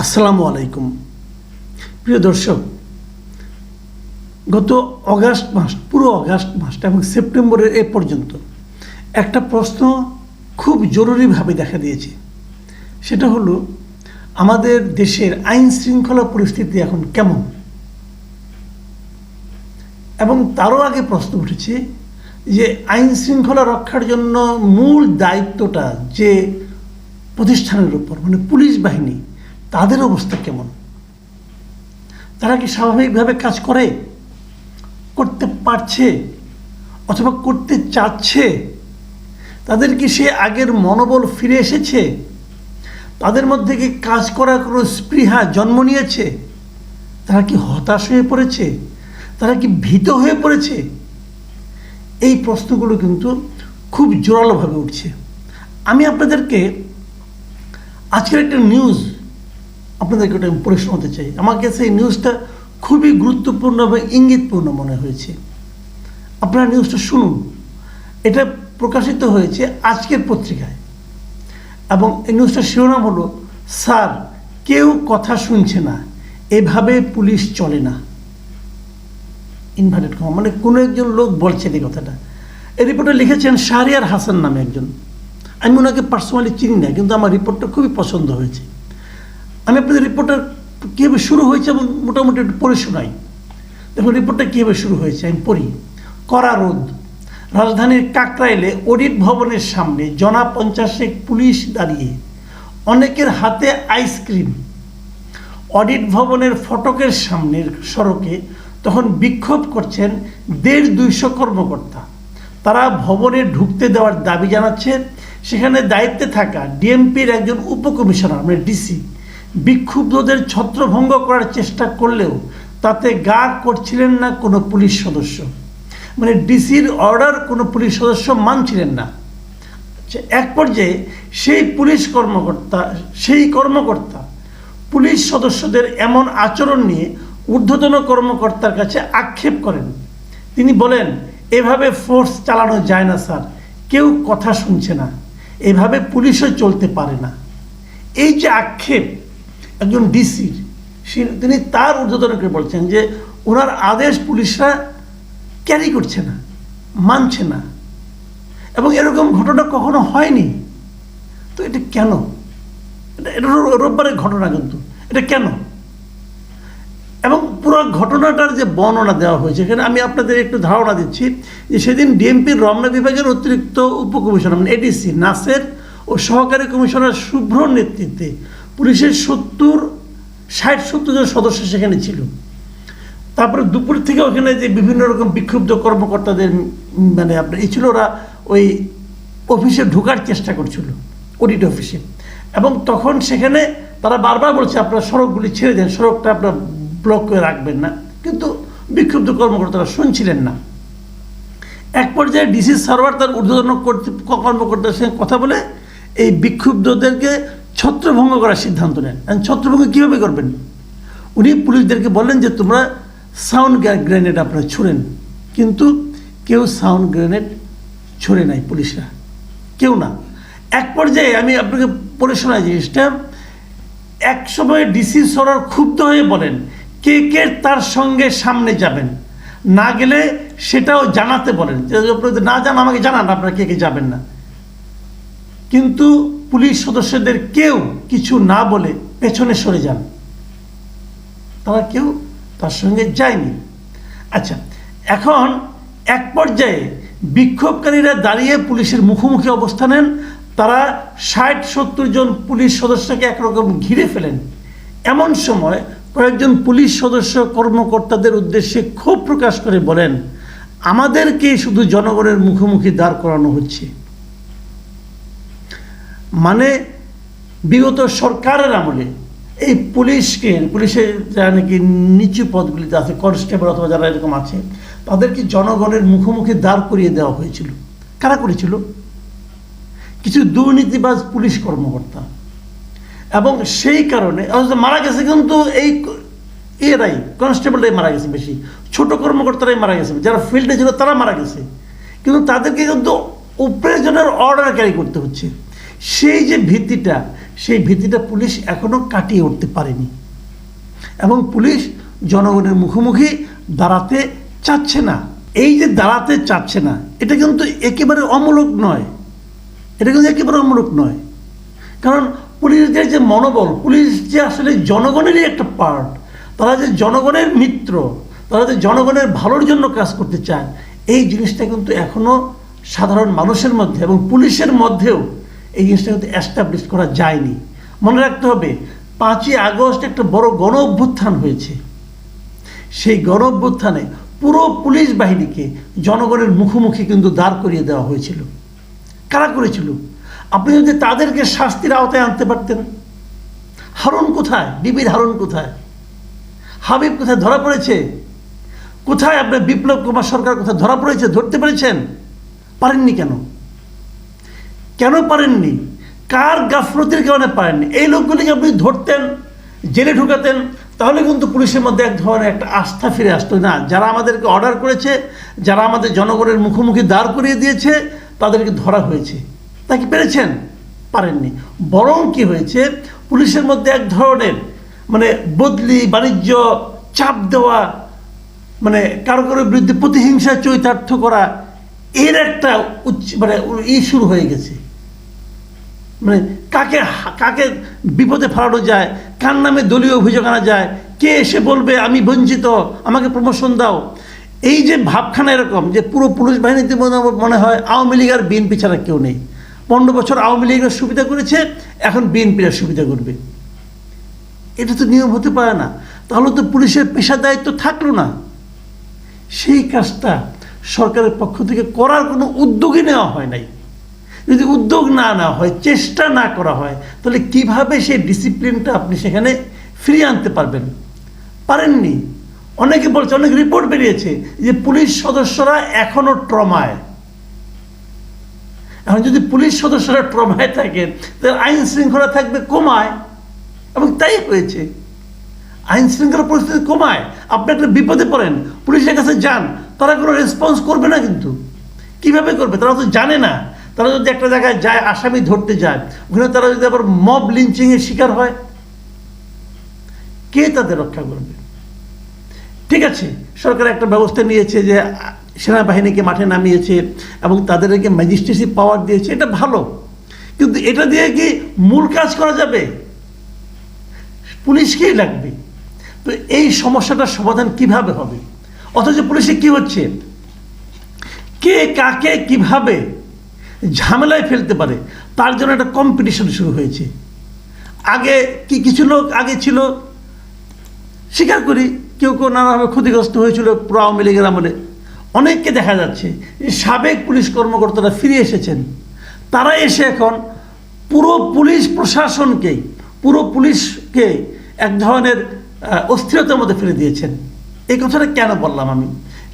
আসসালামু আলাইকুম। প্রিয় দর্শক, গত অগাস্ট মাস, পুরো অগাস্ট মাসটা এবং সেপ্টেম্বরের এ পর্যন্ত একটা প্রশ্ন খুব জরুরিভাবে দেখা দিয়েছে। সেটা হলো, আমাদের দেশের আইন শৃঙ্খলা পরিস্থিতি এখন কেমন? এবং তারও আগে প্রশ্ন উঠেছে যে, আইন শৃঙ্খলা রক্ষার জন্য মূল দায়িত্বটা যে প্রতিষ্ঠানের উপর মানে পুলিশ বাহিনী তাদের অবস্থা কেমন? তারা কি স্বাভাবিকভাবে কাজ করে? করতে পারছে? অথবা করতে চাচ্ছে? তাদের কি সে আগের মনোবল ফিরে এসেছে? তাদের মধ্যে কি কাজ করার কোনো স্পৃহা জন্ম নিয়েছে? তারা কি হতাশ হয়ে পড়েছে? তারা কি ভীত হয়ে পড়েছে? এই প্রশ্নগুলো কিন্তু খুব জোরালোভাবে উঠছে। আমি আপনাদেরকে আজকের একটা নিউজ আপনাদেরকে ওটা আমি পড়ে শোনাতে চাই। আমার কাছে এই নিউজটা খুবই গুরুত্বপূর্ণ এবং ইঙ্গিতপূর্ণ মনে হয়েছে। আপনারা নিউজটা শুনুন। এটা প্রকাশিত হয়েছে আজকের পত্রিকায়। এবং এই নিউজটার শিরোনাম হলো, স্যার, কেউ কথা শুনছে না। এভাবে পুলিশ চলে না। ইনভার্টেড কমা মানে কোনো একজন লোক বলছেন এই কথাটা। এই রিপোর্টে লিখেছেন, শাহরিয়ার হাসান নামে একজন। আমি ওনাকে পার্সোনালি চিনি না, কিন্তু আমার রিপোর্টটা খুবই পছন্দ হয়েছে। আমি আপনাদের রিপোর্টটা কীভাবে শুরু হয়েছে এবং মোটামুটি একটু পড়ে শোনাই। দেখুন রিপোর্টটা কীভাবে শুরু হয়েছে, আমি পড়ি। কড়া রোদ। রাজধানীর কাকরাইলে অডিট ভবনের সামনে জনা পঞ্চাশেক পুলিশ দাঁড়িয়ে। অনেকের হাতে আইসক্রিম অডিট ভবনের ফটকের সামনের সড়কে তখন বিক্ষোভ করছেন দেড় দুইশো কর্মকর্তা। তারা ভবনে ঢুকতে দেওয়ার দাবি জানাচ্ছে, সেখানে দায়িত্বে থাকা ডিএমপির একজন উপকমিশনার মানে ডিসি বিক্ষুব্ধদের ছত্রভঙ্গ করার চেষ্টা করলেও তাতে গা করছিলেন না কোনো পুলিশ সদস্য। মানে ডিসির অর্ডার কোনো পুলিশ সদস্য মানছিলেন না। এক পর্যায়ে সেই পুলিশ কর্মকর্তা, সেই কর্মকর্তা পুলিশ সদস্যদের এমন আচরণ নিয়ে ঊর্ধ্বতন কর্মকর্তার কাছে আক্ষেপ করেন। তিনি বলেন, এভাবে ফোর্স চালানো যায় না স্যার। কেউ কথা শুনছে না। এভাবে পুলিশও চলতে পারে না। এই যে আক্ষেপ একজন ডিসির তিনি তার ঊর্ধ্বতনকে বলছেন যে ওনার আদেশ পুলিশরা ক্যারি করছে না, মানছে না। এবং এরকম ঘটনা কখনো হয়নি। তো এটা কেন? এটা এটা রোববারের ঘটনা কিন্তু। এটা কেন? এবং পুরো ঘটনাটার যে বর্ণনা দেওয়া হয়েছে, এখানে আমি আপনাদের একটু ধারণা দিচ্ছি যে সেদিন ডিএমপির রমনা বিভাগের অতিরিক্ত উপকমিশনার মানে এডিসি নাসের ও সহকারী কমিশনার শুভ্রর নেতৃত্বে পুলিশের সত্তর, ষাট, সত্তর জন সদস্য সেখানে ছিল। তারপরে দুপুর থেকে ওখানে যে বিভিন্ন রকম বিক্ষুব্ধ কর্মকর্তাদের মানে আপনার এই ছিল ওরা ওই অফিসে ঢোকার চেষ্টা করছিল অডিট অফিসে এবং তখন সেখানে তারা বারবার বলছে, আপনার সড়কগুলি ছেড়ে দেন, সড়কটা আপনার ব্লক করে রাখবেন না। কিন্তু বিক্ষুব্ধ কর্মকর্তারা শুনছিলেন না। এক পর্যায়ে ডিসি সার্ভার তার ঊর্ধ্বতন কর্তৃ- কর্মকর্তার সঙ্গে কথা বলে এই বিক্ষুব্ধদেরকে ছত্রভঙ্গ করার সিদ্ধান্ত নেন। ছত্রভঙ্গ কীভাবে করবেন? উনি পুলিশদেরকে বললেন যে, তোমরা সাউন্ড গ্রেনেড আপনারা ছুড়েন। কিন্তু কেউ সাউন্ড গ্রেনেড ছুড়ে নাই পুলিশরা। কেউ না। এক পর্যায়ে আমি আপনাকে পড়ে শোনাই জিনিসটা। এক সময় ডিসি সরার ক্ষুব্ধ হয়ে বলেন, কে কে তার সঙ্গে সামনে যাবেন? না গেলে সেটাও জানাতে বলেন। না জান আমাকে জানান, আপনারা কে কে যাবেন না? কিন্তু পুলিশ সদস্যদের কেউ কিছু না বলে পেছনে সরে যান। তারা কেউ তার সঙ্গে যায়নি। আচ্ছা এখন এক পর্যায়ে বিক্ষোভকারীরা দাঁড়িয়ে পুলিশের মুখোমুখি অবস্থান নেন। তারা ষাট সত্তর জন পুলিশ সদস্যকে একরকম ঘিরে ফেলেন। এমন সময় কয়েকজন পুলিশ সদস্য কর্মকর্তাদের উদ্দেশ্যে ক্ষোভ প্রকাশ করে বলেন, আমাদেরকে শুধু জনগণের মুখোমুখি দাঁড় করানো হচ্ছে। মানে বিগত সরকারের আমলে এই পুলিশকে, পুলিশের যারা নাকি নিচু পদগুলিতে আছে, কনস্টেবল অথবা যারা এরকম আছে, তাদেরকে জনগণের মুখোমুখি দাঁড় করিয়ে দেওয়া হয়েছিল। কারা করেছিল? কিছু দুর্নীতিবাজ পুলিশ কর্মকর্তা। এবং সেই কারণে মারা গেছে কিন্তু এই এরাই কনস্টেবলরাই মারা গেছে বেশি, ছোট কর্মকর্তারাই মারা গেছে, যারা ফিল্ডে ছিল তারা মারা গেছে। কিন্তু তাদেরকে কিন্তু উপরের জনের অর্ডার ক্যারি করতে হচ্ছে। সেই যে ভিত্তিটা সেই ভীতিটা পুলিশ এখনও কাটিয়ে উঠতে পারেনি। এবং পুলিশ জনগণের মুখোমুখি দাঁড়াতে চাচ্ছে না। এই যে দাঁড়াতে চাচ্ছে না, এটা কিন্তু একেবারে অমূলক নয়। এটা কিন্তু একেবারে অমূলক নয়। কারণ পুলিশদের যে মনোবল, পুলিশ যে আসলে জনগণেরই একটা পার্ট তারা যে জনগণের মিত্র, তারা যে জনগণের ভালোর জন্য কাজ করতে চায়, এই জিনিসটা কিন্তু এখনও সাধারণ মানুষের মধ্যে এবং পুলিশের মধ্যেও এই জিনিসটা কিন্তু অ্যাস্টাবলিশ করা যায়নি। মনে রাখতে হবে, পাঁচই আগস্ট একটা বড় গণ অভ্যুত্থান হয়েছে। সেই গণ অভ্যুত্থানে পুরো পুলিশ বাহিনীকে জনগণের মুখোমুখি কিন্তু দাঁড় করিয়ে দেওয়া হয়েছিল। কারা করেছিল? আপনি যদি তাদেরকে শাস্তির আওতায় আনতে পারতেন। হারুন কোথায়? ডিবির হারুন কোথায়? হাবিব কোথায় ধরা পড়েছে? কোথায় আপনার বিপ্লব কুমার সরকার কোথায় ধরা পড়েছে? ধরতে পেরেছেন? পারেননি কেন? কেন পারেননি? কার গাফলতির কারণে পারেননি? এই লোকগুলিকে আপনি ধরতেন, জেলে ঢুকাতেন, তাহলে কিন্তু পুলিশের মধ্যে এক ধরনের একটা আস্থা ফিরে আসতো। না, যারা আমাদেরকে অর্ডার করেছে, যারা আমাদের জনগণের মুখোমুখি দাঁড় করিয়ে দিয়েছে, তাদেরকে ধরা হয়েছে। তা কি পেরেছেন? পারেননি। বরং কি হয়েছে? পুলিশের মধ্যে এক ধরনের মানে বদলি, বাণিজ্য, চাপ দেওয়া মানে কারও কারোর বিরুদ্ধে প্রতিহিংসা চরিতার্থ করা, এর একটা উচ্চ মানে ই শুরু হয়ে গেছে। মানে কাকে কাকে বিপদে ফেলানো যায়, কার নামে দলীয় অভিযোগ আনা যায়, কে এসে বলবে, আমি বঞ্চিত, আমাকে প্রমোশন দাও এই যে ভাবখানা এরকম যে পুরো পুলিশ বাহিনীতে মনে হয় আওয়ামী লীগ আর বিএনপি ছাড়া কেউ নেই। পনেরো বছর আওয়ামী লীগের সুবিধা করেছে, এখন বিএনপির সুবিধা করবে। এটা তো নিয়ম হতে পারে না। তাহলে তো পুলিশের পেশা দায়িত্ব থাকল না। সেই কাজটা সরকারের পক্ষ থেকে করার কোনো উদ্যোগই নেওয়া হয় নাই। যদি উদ্যোগ না নেওয়া হয়, চেষ্টা না করা হয়, তাহলে কীভাবে সেই ডিসিপ্লিনটা আপনি সেখানে ফিরিয়ে আনতে পারবেন? পারেননি? অনেকে বলছে, অনেক রিপোর্ট বেরিয়েছে যে পুলিশ সদস্যরা এখনও ট্রমায়। এখন যদি পুলিশ সদস্যরা ট্রমায় থাকে তাহলে আইন শৃঙ্খলা থাকবে কমায়, এবং তাই হয়েছে। আইন শৃঙ্খলা পরিস্থিতি কমায়। আপনি একটা বিপদে পড়েন, পুলিশের কাছে যান, তারা কোনো রেসপন্স করবে না কিন্তু। কীভাবে করবে? তারা তো জানে না। তারা যদি একটা জায়গায় যায়, আসামি ধরতে যায়, ওখানে তারা যদি আবার মব লিঞ্চিংয়ের শিকার হয়, কে তাদের রক্ষা করবে? ঠিক আছে, সরকার একটা ব্যবস্থা নিয়েছে যে, সেনাবাহিনীকে মাঠে নামিয়েছে এবং তাদেরকে ম্যাজিস্ট্রেসি পাওয়ার দিয়েছে, এটা ভালো। কিন্তু এটা দিয়ে কি মূল কাজ করা যাবে? পুলিশকেই লাগবে। তো এই সমস্যাটার সমাধান কীভাবে হবে? অথচ পুলিশে কি হচ্ছে? কে কাকে কীভাবে ঝামেলায় ফেলতে পারে, তার জন্য একটা কম্পিটিশন শুরু হয়েছে। আগে কি কিছু লোক আগে ছিল, স্বীকার করি, কেউ কেউ নানাভাবে ক্ষতিগ্রস্ত হয়েছিল আওয়ামী লীগের আমলে। অনেককে দেখা যাচ্ছে সাবেক পুলিশ কর্মকর্তারা ফিরে এসেছেন। তারা এসে এখন পুরো পুলিশ প্রশাসনকেই পুরো পুলিশকে এক ধরনের অস্থিরতার মধ্যে ফেলে দিয়েছেন। এই কথাটা কেন বললাম আমি?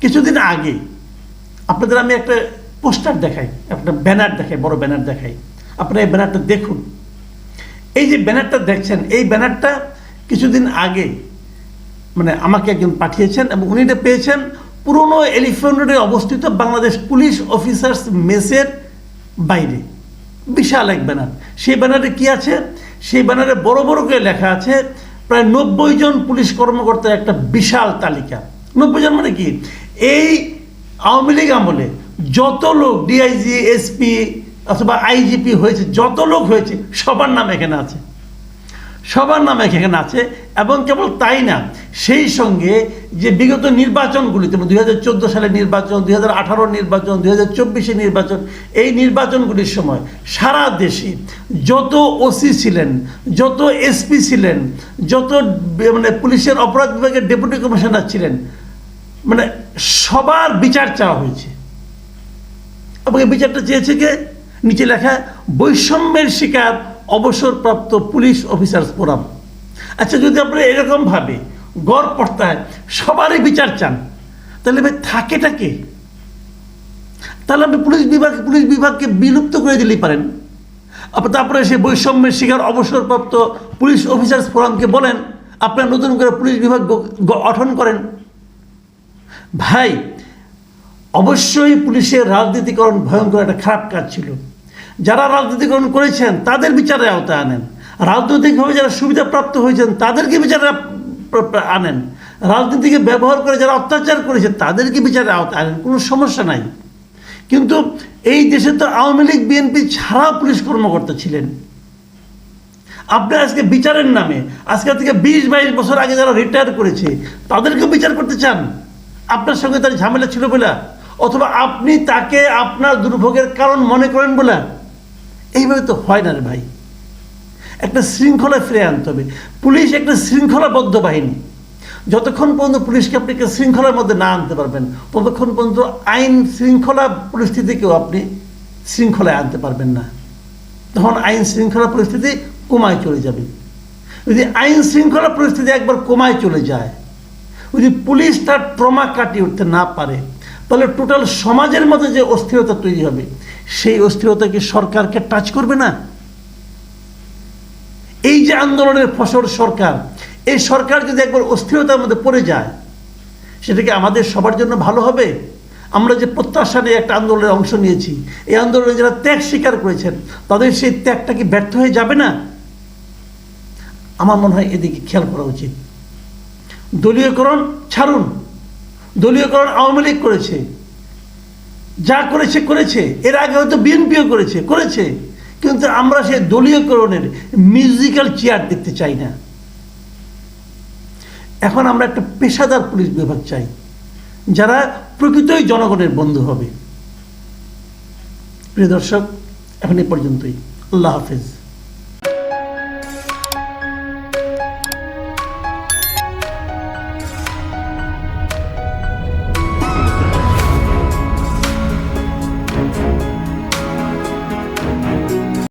কিছুদিন আগে, আপনাদের আমি একটা পোস্টার দেখাই একটা ব্যানার দেখাই, বড় ব্যানার দেখাই। আপনারা এই ব্যানারটা দেখুন। এই যে ব্যানারটা দেখছেন, এই ব্যানারটা কিছুদিন আগে মানে আমাকে একজন পাঠিয়েছেন এবং উনি এটা পেয়েছেন পুরনো এলিফ্যান্ট রোডে অবস্থিত বাংলাদেশ পুলিশ অফিসার্স মেসের বাইরে। বিশাল এক ব্যানার। সেই ব্যানারে কি আছে? সেই ব্যানারে বড় বড় করে লেখা আছে, প্রায় নব্বই জন পুলিশ কর্মকর্তার একটা বিশাল তালিকা। নব্বই জন মানে কি? এই আওয়ামী লীগ আমলে যত লোক ডিআইজি এসপি অথবা আইজিপি হয়েছে, যত লোক হয়েছে, সবার নাম এখানে আছে। সবার নাম এখানে আছে, এবং কেবল তাই না, সেই সঙ্গে যে বিগত নির্বাচনগুলিতে দুই হাজার চোদ্দ সালের নির্বাচন, দুই হাজার আঠারো নির্বাচন, দুই হাজার চব্বিশে নির্বাচন, এই নির্বাচনগুলির সময় সারা দেশে যত ওসি ছিলেন, যত এসপি ছিলেন, যত মানে পুলিশের অপরাধ বিভাগের ডেপুটি কমিশনার ছিলেন মানে সবার বিচার চাওয়া হয়েছে। এবং এই বিচারটা চেয়েছে কে? নিচে লেখা, বৈষম্যের শিকার অবসরপ্রাপ্ত পুলিশ অফিসার্স ফোরাম। আচ্ছা যদি আপনারা এরকমভাবে গড় পড়তায় সবারই বিচার চান, তাহলে ভাই থাকেটা কে? তাহলে আপনি পুলিশ বিভাগ, পুলিশ বিভাগকে বিলুপ্ত করে দিলেই পারেন। তারপরে সে বৈষম্যের শিকার অবসরপ্রাপ্ত পুলিশ অফিসার্স ফোরামকে বলেন, আপনারা নতুন করে পুলিশ বিভাগ গঠন করেন। ভাই অবশ্যই পুলিশের রাজনীতিকরণ ভয়ঙ্কর একটা খারাপ কাজ ছিল। যারা রাজনীতিকরণ করেছেন, তাদের বিচারে আওতায় আনেন। রাজনৈতিকভাবে যারা সুবিধাপ্রাপ্ত হয়েছেন, তাদেরকে বিচারে আনেন। রাজনীতিকে ব্যবহার করে যারা অত্যাচার করেছে, তাদেরকে বিচারে আওতায় আনেন। কোনো সমস্যা নাই। কিন্তু এই দেশে তো আওয়ামী লীগ, বিএনপি ছাড়া পুলিশ কর্মকর্তা ছিলেন। আপনি আজকে বিচারের নামে, আজকে থেকে বিশ, বাইশ বছর আগে যারা রিটায়ার করেছে তাদেরকে বিচার করতে চান? আপনার সঙ্গে তার ঝামেলা ছিল বলে অথবা আপনি তাকে আপনার দুর্ভোগের কারণ মনে করেন বলে? এইভাবে তো হয় না রে ভাই। একটা শৃঙ্খলা ফিরে আনতে হবে। পুলিশ একটা শৃঙ্খলাবদ্ধ বাহিনী। যতক্ষণ পর্যন্ত পুলিশকে আপনি একটা শৃঙ্খলার মধ্যে না আনতে পারবেন, ততক্ষণ পর্যন্ত আইন শৃঙ্খলা পরিস্থিতিকেও আপনি শৃঙ্খলায় আনতে পারবেন না। তখন আইন শৃঙ্খলা পরিস্থিতি কমায় চলে যাবে। যদি আইন শৃঙ্খলা পরিস্থিতি একবার কমায় চলে যায়, যদি পুলিশ তার ট্রমা কাটিয়ে উঠতে না পারে তাহলে টোটাল সমাজের মধ্যে যে অস্থিরতা তৈরি হবে, সেই অস্থিরতা কি সরকারকে টাচ করবে না? এই যে আন্দোলনের ফসল সরকার, এই সরকার যদি একবার অস্থিরতার মধ্যে পড়ে যায়, সেটা কি আমাদের সবার জন্য ভালো হবে? আমরা যে প্রত্যাশা নিয়ে একটা আন্দোলনের অংশ নিয়েছি, এই আন্দোলনে যারা ত্যাগ স্বীকার করেছেন, তাদের সেই ত্যাগটা কি ব্যর্থ হয়ে যাবে না? আমার মনে হয় এদিকে খেয়াল করা উচিত। দলীয়করণ ছাড়ুন। দলীয়করণ আওয়ামী লীগ করেছে। যা করেছে করেছে। এর আগে হয়তো বিএনপিও করেছে করেছে। কিন্তু আমরা সেই দলীয়করণের মিউজিক্যাল চেয়ার দেখতে চাই না। এখন আমরা একটা পেশাদার পুলিশ বিভাগ চাই, যারা প্রকৃতই জনগণের বন্ধু হবে। প্রিয় দর্শক, এখন এ পর্যন্তই। আল্লাহ হাফেজ।